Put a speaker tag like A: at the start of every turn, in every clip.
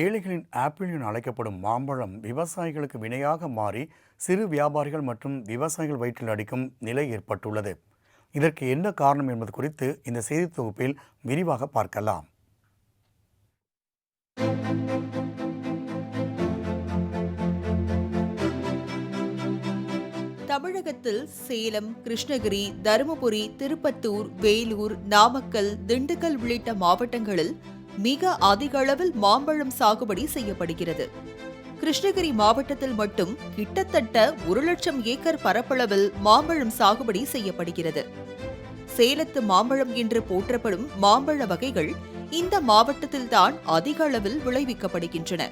A: ஏழைகளின் ஆப்பிள் என அழைக்கப்படும் மாம்பழம் விவசாயிகளுக்கு வினையாக மாறி சிறு வியாபாரிகள் மற்றும் விவசாயிகள் வயிற்றில் அடிக்கும் நிலை ஏற்பட்டுள்ளது இதற்கு என்ன காரணம் என்பது குறித்து இந்த செய்தி தொகுப்பில் விரிவாக பார்க்கலாம்
B: தமிழகத்தில் சேலம் கிருஷ்ணகிரி தருமபுரி திருப்பத்தூர் வேலூர் நாமக்கல் திண்டுக்கல் உள்ளிட்ட மாவட்டங்களில் மிக அதிக அளவில் மாம்பழம் சாகுபடி செய்யப்படுகிறது கிருஷ்ணகிரி மாவட்டத்தில் மட்டும் கிட்டத்தட்ட ஒரு லட்சம் ஏக்கர் பரப்பளவில் மாம்பழம் சாகுபடி செய்யப்படுகிறது சேலத்து மாம்பழம் என்று போற்றப்படும் மாம்பழ வகைகள் இந்த மாவட்டத்தில்தான் அதிக அளவில் விளைவிக்கப்படுகின்றன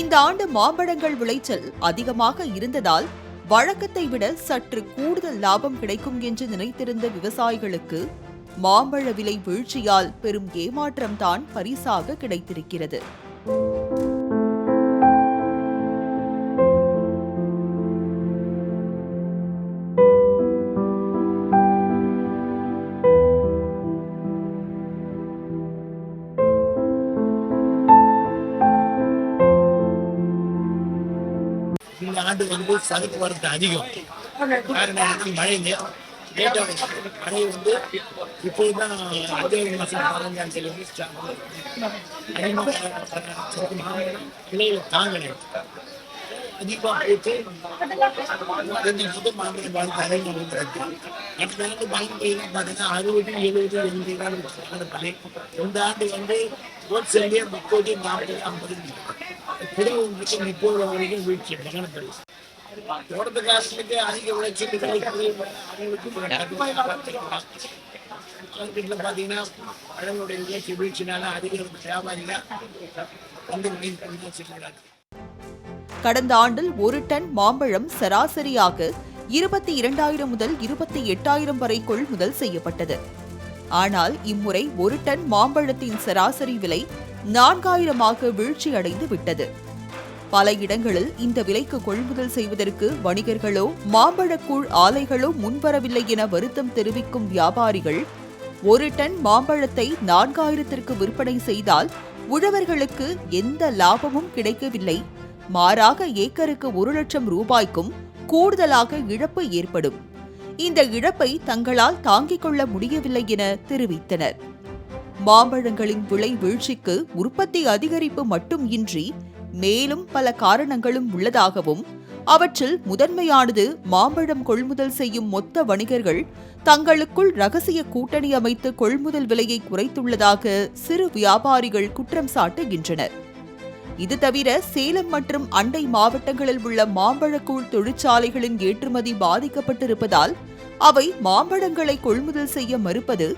B: இந்த ஆண்டு மாம்பழங்கள் விளைச்சல் அதிகமாக இருந்ததால் வழக்கத்தை விட சற்று கூடுதல் லாபம் கிடைக்கும் என்று நினைத்திருந்த விவசாயிகளுக்கு மாம்பழ விலை வீழ்ச்சியால் பெரும் ஏமாற்றம் தான் பரிசாக கிடைத்திருக்கிறது இந்த ஆண்டு வந்து வரத்து அதிகம் மழை டேட்டாவை வந்து இப்போ தான் அதே ஆண்டு பார்த்தீங்கன்னா அறுபது எழுபது எண்பது ஆண்டு இந்த ஆண்டு வந்து ஓட் செல்லியே முப்பது நாற்பது ஐம்பது வரைக்கும் வீழ்ச்சி மகன கடந்த ஆண்டில் ஒரு டன் மாம்பழம் சராசரியாக இருபத்தி இரண்டாயிரம் முதல் இருபத்தி எட்டாயிரம் வரை கொள்முதல் செய்யப்பட்டது ஆனால் இம்முறை ஒரு டன் மாம்பழத்தின் சராசரி விலை நான்காயிரமாக அடைந்து விட்டது பல இடங்களில் இந்த விலைக்கு கொள்முதல் செய்வதற்கு வணிகர்களோ மாம்பழக்கூழ் ஆலைகளோ முன்வரவில்லை என வருத்தம் தெரிவிக்கும் வியாபாரிகள் ஒரு டன் மாம்பழத்தை நான்காயிரத்திற்கு விற்பனை செய்தால் உழவர்களுக்கு எந்த லாபமும் கிடைக்கவில்லை மாறாக ஏக்கருக்கு ஒரு லட்சம் ரூபாய்க்கும் கூடுதலாக இழப்பு ஏற்படும் இந்த இழப்பை தங்களால் தாங்கிக் கொள்ள முடியவில்லை என தெரிவித்தனர் மாம்பழங்களின் விலை வீழ்ச்சிக்கு உற்பத்தி அதிகரிப்பு மட்டுமின்றி மேலும் பல காரணங்களும் உள்ளதாகவும் அவற்றில் முதன்மையானது மாம்பழம் கொள்முதல் செய்யும் மொத்த வணிகர்கள் தங்களுக்குள் ரகசிய கூட்டணி அமைத்து கொள்முதல் விலையை குறைத்துள்ளதாக சிறு வியாபாரிகள் குற்றம் சாட்டுகின்றனர் இது தவிர சேலம் மற்றும் அண்டை மாவட்டங்களில் உள்ள மாம்பழக்கூழ் தொழிற்சாலைகளின் ஏற்றுமதி பாதிக்கப்பட்டிருப்பதால் அவை மாம்பழங்களை கொள்முதல் செய்ய மறுப்பது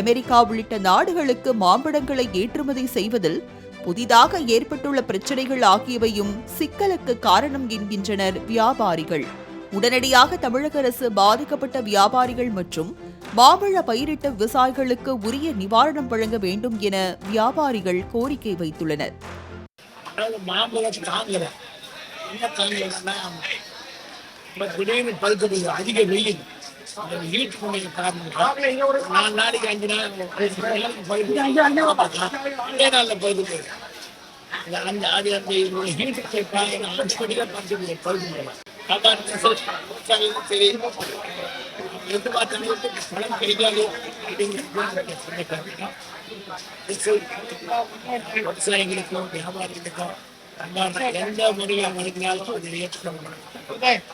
B: அமெரிக்கா உள்ளிட்ட நாடுகளுக்கு மாம்பழங்களை ஏற்றுமதி செய்வதில் புதிதாக ஏற்பட்டுள்ள பிரச்சனைகள் ஆகியவையும் சிக்கலுக்கு காரணம் என்கின்றனர் வியாபாரிகள் உடனடியாக தமிழக அரசு பாதிக்கப்பட்ட வியாபாரிகள் மற்றும் மாம்பழ பயிரிட்ட விவசாயிகளுக்கு உரிய நிவாரணம் வழங்க வேண்டும் என வியாபாரிகள் கோரிக்கை வைத்துள்ளனர் அதிக வெயில் காரணம் நாளைக்கு அஞ்சு எது பார்த்தாலும் கிடைக்காது வியாபாரிகளுக்கும் எந்த முறையில் வழங்கினாலும் ஏற்றுக்கொள்ள முடியும்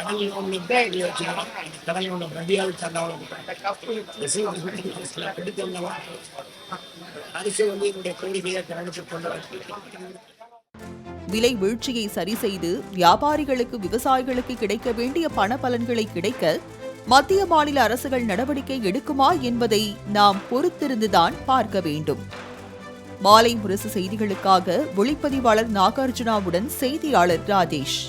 B: விலை வீழ்ச்சியை சரி செய்து வியாபாரிகளுக்கு விவசாயிகளுக்கு கிடைக்க வேண்டிய பண பலன்களை கிடைக்க மத்திய மாநில அரசுகள் நடவடிக்கை எடுக்குமா என்பதை நாம் பொறுத்திருந்துதான் பார்க்க வேண்டும் மாலை முரசு செய்திகளுக்காக ஒளிப்பதிவாளர் நாகார்ஜுனாவுடன் செய்தியாளர் ராஜேஷ்